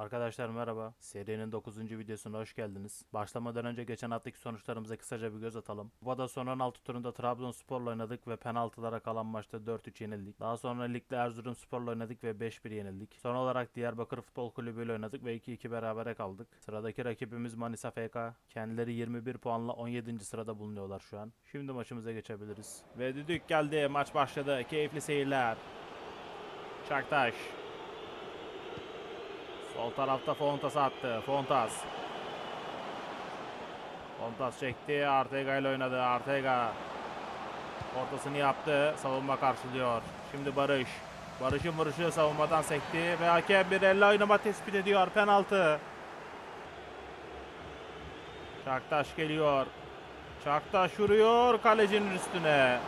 Arkadaşlar merhaba. Serinin 9. videosuna hoş geldiniz. Başlamadan önce geçen haftaki sonuçlarımıza kısaca bir göz atalım. Kupada son 16 turunda Trabzonspor'la oynadık ve penaltılara kalan maçta 4-3 yenildik. Daha sonra ligde Erzurumspor'la oynadık ve 5-1 yenildik. Son olarak Diyarbakır Futbol Kulübü ile oynadık ve 2-2 berabere kaldık. Sıradaki rakibimiz Manisa FK. Kendileri 21 puanla 17. sırada bulunuyorlar şu an. Şimdi maçımıza geçebiliriz. Ve düdük geldi. Maç başladı. Keyifli seyirler. Çaktaş. Sol tarafta Fontas attı. Fontas. Fontas çekti. Artega ile oynadı. Artega. Ortasını yaptı. Savunma karşılıyor. Şimdi Barış. Barış'ın vuruşu savunmadan sekti. Ve hakem bir elle oynama tespit ediyor. Penaltı. Çaktaş geliyor. Çaktaş vuruyor kalecinin üstüne.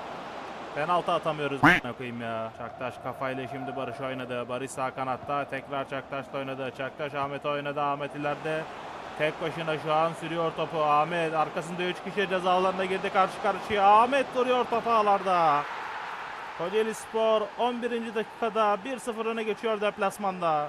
Penaltı atamıyoruz koyayım ya. Çaktaş kafayla şimdi Barış oynadı. Barış sağ kanatta. Tekrar Çaktaş'la oynadı. Çaktaş Ahmet oynadı. Ahmet ileride. Tek başına şu an sürüyor topu. Ahmet arkasında 3 kişi cezalarına girdi karşı karşıya. Ahmet duruyor topu ağlarda. Kocaeli Spor 11. dakikada 1-0 öne geçiyor deplasmanda.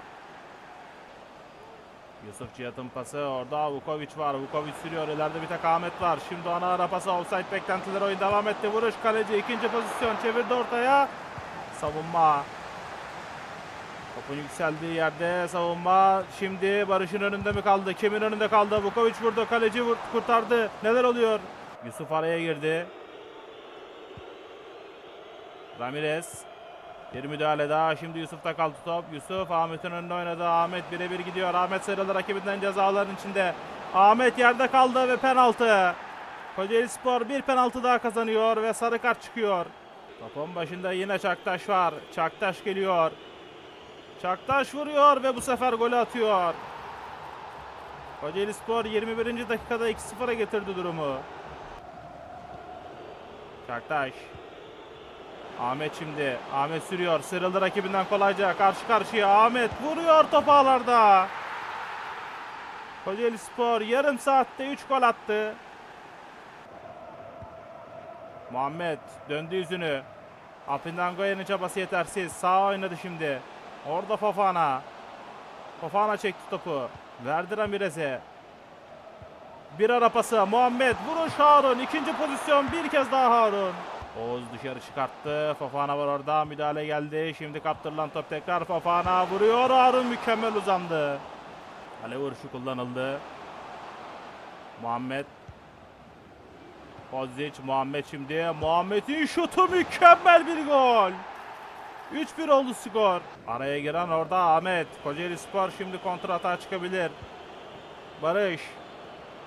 Yusuf Cihat'ın pası orada Vukovic var. Vukovic sürüyor. İleride bir tek Ahmet var. Şimdi ona ara pası offside beklentileri oyun devam etti. Vuruş kaleci ikinci pozisyon çevirdi ortaya. Savunma. Topun yükseldiği yerde savunma. Şimdi Barış'ın önünde mi kaldı? Kimin önünde kaldı? Vukovic vurdu. Kaleci kurtardı. Neler oluyor? Yusuf araya girdi. Ramirez. Bir müdahale daha. Şimdi Yusuf'ta kaldı top. Yusuf Ahmet'in önünde oynadı. Ahmet birebir gidiyor. Ahmet sıyrıldı rakibinden cezaların içinde. Ahmet yerde kaldı ve penaltı. Kocaeli Spor bir penaltı daha kazanıyor ve sarı kart çıkıyor. Topun başında yine Çaktaş var. Çaktaş geliyor. Çaktaş vuruyor ve bu sefer golü atıyor. Kocaeli Spor 21. dakikada 2-0'a getirdi durumu. Çaktaş. Ahmet şimdi. Ahmet sürüyor. Sıyrıldı rakibinden kolayca. Karşı karşıya. Ahmet vuruyor top ağlarda. Kocaeli Spor yarım saatte 3 gol attı. Muhammed döndü yüzünü. Apindangoya'nın çabası yetersiz. Sağ oynadı şimdi. Orada Fofana. Fofana çekti topu. Verdi Ramirez'e. Bir ara pası. Muhammed vuruş Harun. İkinci pozisyon bir kez daha Harun. Oğuz dışarı çıkarttı. Fofana var orada. Müdahale geldi. Şimdi kaptırılan top tekrar Fofana vuruyor. Harun mükemmel uzandı. Kale vuruşu kullanıldı. Muhammed. Kozic, Muhammed şimdi. Muhammed'in şutu mükemmel bir gol. 3-1 oldu skor. Araya giren orada Ahmet. Kocaeli Spor şimdi kontrata çıkabilir. Barış.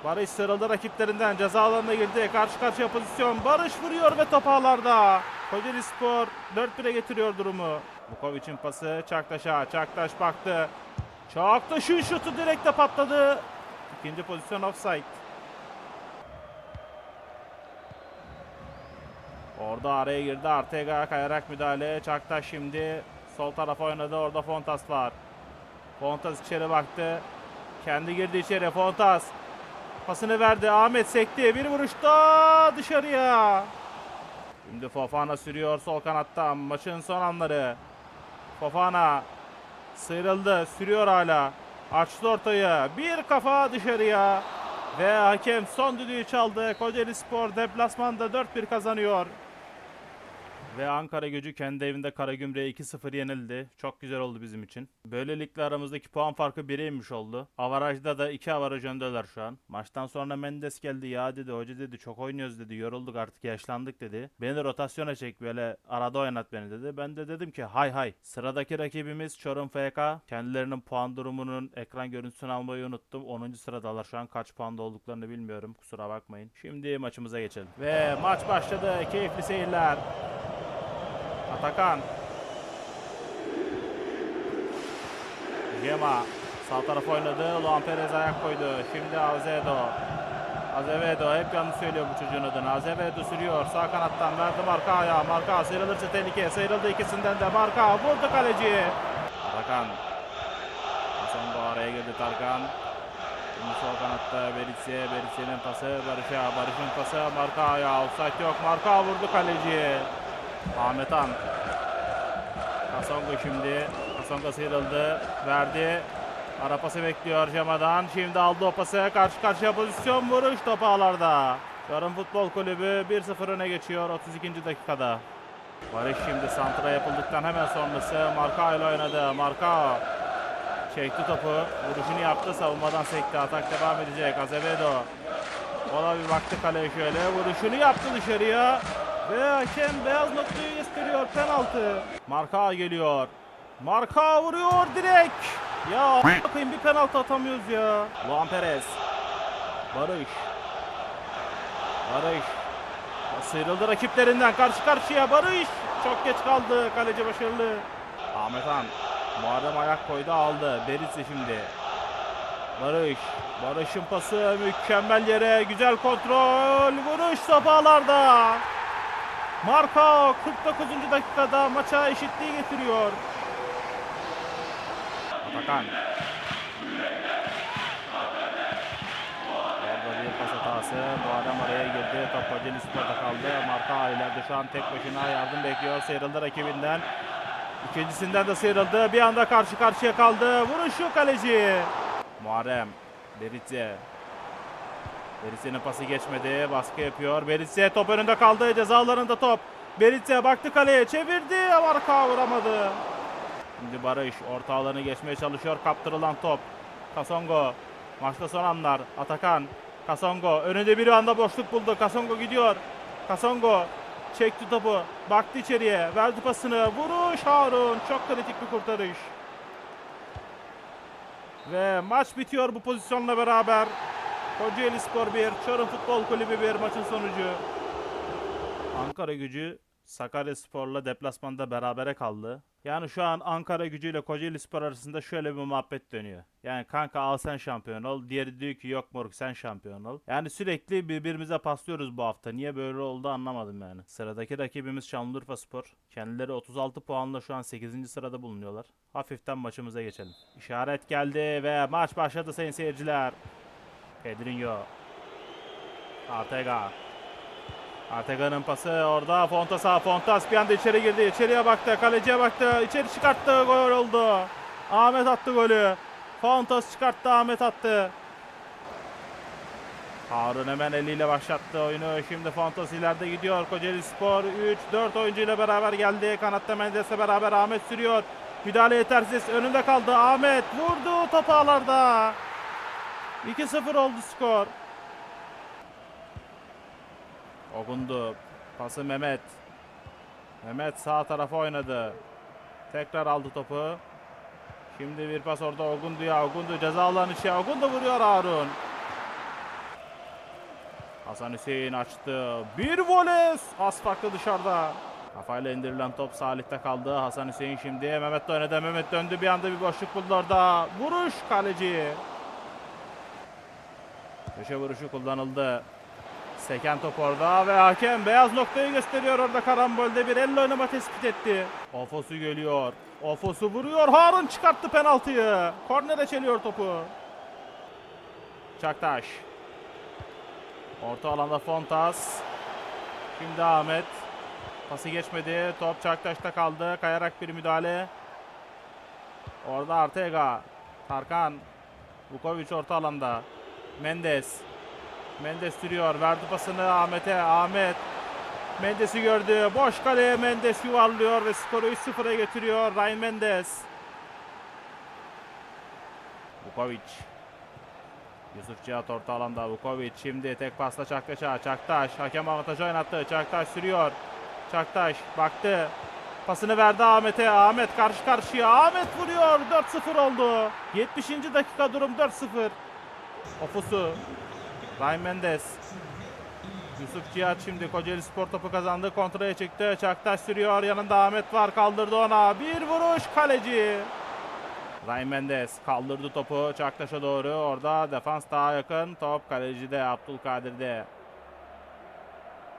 Barış sıyrıldı rakiplerinden ceza alanına girdi. Karşı karşıya pozisyon. Barış vuruyor ve top ağlarda. Kocaeli Spor 4-1'e getiriyor durumu. Vukovic'in pası Çaktaş'a. Çaktaş baktı. Çaktaş'ın şutu direkte patladı. İkinci pozisyon offside. Orada araya girdi. Artega kayarak müdahale. Çaktaş şimdi sol tarafa oynadı. Orada Fontas var. Fontas içeri baktı. Kendi girdi içeri. Fontas. Pasını verdi. Ahmet sekti. Bir vuruşta dışarıya. Şimdi Fofana sürüyor sol kanatta. Maçın son anları. Fofana sıyrıldı. Sürüyor hala. Açtı ortayı. Bir kafa dışarıya. Ve hakem son düdüğü çaldı. Kocaeli Spor deplasmanda 4-1 kazanıyor. Ve Ankara gücü kendi evinde Karagümrük'e 2-0 yenildi. Çok güzel oldu bizim için. Böylelikle aramızdaki puan farkı 1'e inmiş oldu. Avarajda da 2 avaraj öndeler şu an. Maçtan sonra Mendes geldi. Ya dedi hoca dedi çok oynuyoruz dedi. Yorulduk artık yaşlandık dedi. Beni rotasyona çek böyle arada oynat beni dedi. Ben de dedim ki hay hay. Sıradaki rakibimiz Çorum FK. Kendilerinin puan durumunun ekran görüntüsünü almayı unuttum. 10. sıradalar şu an kaç puanda olduklarını bilmiyorum. Kusura bakmayın. Şimdi maçımıza geçelim. Ve maç başladı. Keyifli seyirler. Atakan. Gema sağ tarafa oynadı. Luan Perez ayak koydu. Şimdi Azevedo. Azevedo hep yanlış söylüyor bu çocuğun adını. Azevedo sürüyor. Sağ kanattan verdi marka ayağı. Marka sıyrılırsa tehlike. Sıyrıldı ikisinden de marka. Vurdu kaleci. Atakan. Hasan bu araya girdi Tarkan. Şimdi sol kanatta Beritse. Beritse'nin pası Barış'a. Barış'ın pası marka ayağı. Offside yok. Marka vurdu kaleci. Ahmet Han. Kasongo şimdi. Kasongo sıyrıldı. Verdi. Ara pası bekliyor Cema'dan. Şimdi aldı o pası. Karşı karşıya pozisyon vuruş top ağlarda. Yarım Futbol Kulübü 1-0 öne geçiyor 32. dakikada. Barış şimdi santra yapıldıktan hemen sonrası Marka ile oynadı. Marka çekti topu. Vuruşunu yaptı. Savunmadan sekti. Atak devam edecek. Azevedo. O da bir baktı kaleye şöyle. Vuruşunu yaptı dışarıya. Ve hakem beyaz noktayı gösteriyor. Penaltı. Marka geliyor. Marka vuruyor direkt. Ya bakayım bir penaltı atamıyoruz ya. Luan Perez. Barış. Barış. Sıyrıldı rakiplerinden karşı karşıya Barış. Çok geç kaldı. Kaleci başarılı. Ahmet Han. Muharrem ayak koydu aldı. Berizli şimdi. Barış. Barış'ın pası mükemmel yere. Güzel kontrol. Vuruş sapağlarda. Marka 49. dakikada maça eşitliği getiriyor. Atakan. Orada bir pas hatası. Bu adam araya girdi. Top Kocaeli Spor'da kaldı. Marka ileride şu an tek başına yardım bekliyor. Sıyrıldı rakibinden. İkincisinden de sıyrıldı. Bir anda karşı karşıya kaldı. Vuruşu kaleci. Muharrem. Beritze. Beritze'nin pası geçmedi. Baskı yapıyor. Beritze top önünde kaldı. Ceza alanında top. Beritze baktı kaleye. Çevirdi. Marka vuramadı. Şimdi Barış orta alanı geçmeye çalışıyor. Kaptırılan top. Kasongo. Maçta son anlar. Atakan. Kasongo. Önünde bir anda boşluk buldu. Kasongo gidiyor. Kasongo. Çekti topu. Baktı içeriye. Verdi pasını. Vuruş Harun. Çok kritik bir kurtarış. Ve maç bitiyor bu pozisyonla beraber. Kocaeli Spor 1, Çorum Futbol Kulübü 1 maçın sonucu. Ankara gücü Sakarya Spor'la deplasmanda berabere kaldı. Yani şu an Ankara gücü ile Kocaeli Spor arasında şöyle bir muhabbet dönüyor. Yani kanka al sen şampiyon ol. Diğeri diyor ki yok moruk sen şampiyon ol. Yani sürekli birbirimize paslıyoruz bu hafta. Niye böyle oldu anlamadım yani. Sıradaki rakibimiz Şanlıurfa Spor. Kendileri 36 puanla şu an 8. sırada bulunuyorlar. Hafiften maçımıza geçelim. İşaret geldi ve maç başladı sayın seyirciler. Pedrinho. Artega. Artega'nın pası orada. Fontas'a. Fontas bir anda içeri girdi. İçeriye baktı. Kaleciye baktı. İçeri çıkarttı. Gol oldu. Ahmet attı golü. Fontas çıkarttı. Ahmet attı. Harun hemen eliyle başlattı oyunu. Şimdi Fontas ileride gidiyor. Kocaeli Spor 3-4 oyuncuyla beraber geldi. Kanatta Mendes'le beraber Ahmet sürüyor. Müdahale yetersiz. Önünde kaldı. Ahmet vurdu top ağlarda. 2-0 oldu skor. Ogundu. Pası Mehmet. Mehmet sağ tarafa oynadı. Tekrar aldı topu. Şimdi bir pas orada Ogundu'ya. Ogundu ceza alanı içi. Ogundu vuruyor Harun. Hasan Hüseyin açtı. Bir voley. Az farklı dışarıda. Kafayla indirilen top Salih'te kaldı. Hasan Hüseyin şimdi. Mehmet de oynadı. Mehmet döndü. Bir anda bir boşluk buldu orada. Vuruş kaleci. Köşe vuruşu kullanıldı. Seken top orada ve hakem beyaz noktayı gösteriyor orada karambolde bir elle oynama tespit etti. Ofosu geliyor. Ofosu vuruyor. Harun çıkarttı penaltıyı. Kornere çeliyor topu. Çaktaş. Orta alanda Fontas. Şimdi Ahmet. Pası geçmedi. Top Çaktaş'ta kaldı. Kayarak bir müdahale. Orada Artega. Tarkan. Vukovic orta alanda. Mendes. Mendes sürüyor. Verdi pasını Ahmet'e. Ahmet. Mendes'i gördü. Boş kaleye Mendes yuvarlıyor ve skoru 3-0'a getiriyor. Ryan Mendes. Vukovic. Yusuf Cihat orta alanda. Vukovic şimdi tek pasla Çaktaş'a. Çaktaş. Hakem avantajı oynattı. Çaktaş sürüyor. Çaktaş baktı. Pasını verdi Ahmet'e. Ahmet karşı karşıya. Ahmet vuruyor. 4-0 oldu. 70. dakika durum 4-0. Ofusu. Ryan Mendes. Yusuf Cihat şimdi Kocaeli Spor topu kazandı. Kontraya çıktı. Çaktaş sürüyor. Yanında Ahmet var. Kaldırdı ona. Bir vuruş kaleci. Ryan Mendes kaldırdı topu Çaktaş'a doğru. Orada defans daha yakın. Top kalecide Abdülkadir'de.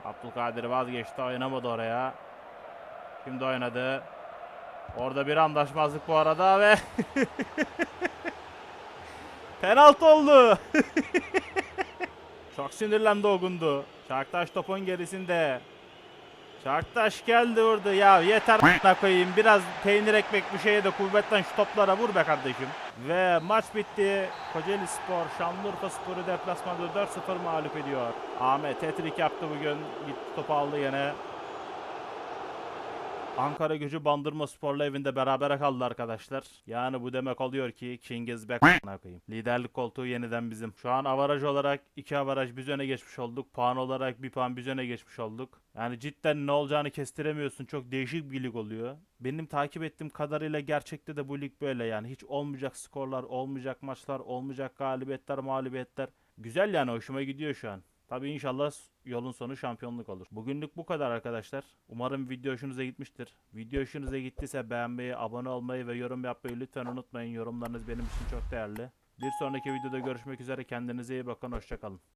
Abdülkadir vazgeçti. Oynamadı oraya. Şimdi oynadı. Orada bir anlaşmazlık bu arada ve penaltı oldu. Çok sinirlendi Ogundu. Çaktaş topun gerisinde. Çaktaş geldi vurdu. Ya yeter a**ına koyayım. Biraz peynir ekmek bir şeye de kuvvetten şu toplara vur be kardeşim. Ve maç bitti. Kocaeli Spor Şanlıurfa Spor'u deplasmanda 4-0 mağlup ediyor. Ahmet hat yaptı bugün. Gitti topu aldı yine. Ankara gücü Bandırma Spor'la evinde berabere kaldı arkadaşlar. Yani bu demek oluyor ki King is back a**ına koyayım. Liderlik koltuğu yeniden bizim. Şu an avaraj olarak iki avaraj biz öne geçmiş olduk. Puan olarak bir puan biz öne geçmiş olduk. Yani cidden ne olacağını kestiremiyorsun. Çok değişik bir lig oluyor. Benim takip ettiğim kadarıyla gerçekte de bu lig böyle yani. Hiç olmayacak skorlar, olmayacak maçlar, olmayacak galibiyetler, mağlubiyetler. Güzel yani hoşuma gidiyor şu an. Tabii inşallah yolun sonu şampiyonluk olur. Bugünlük bu kadar arkadaşlar. Umarım video hoşunuza gitmiştir. Video hoşunuza gittiyse beğenmeyi, abone olmayı ve yorum yapmayı lütfen unutmayın. Yorumlarınız benim için çok değerli. Bir sonraki videoda görüşmek üzere. Kendinize iyi bakın. Hoşçakalın.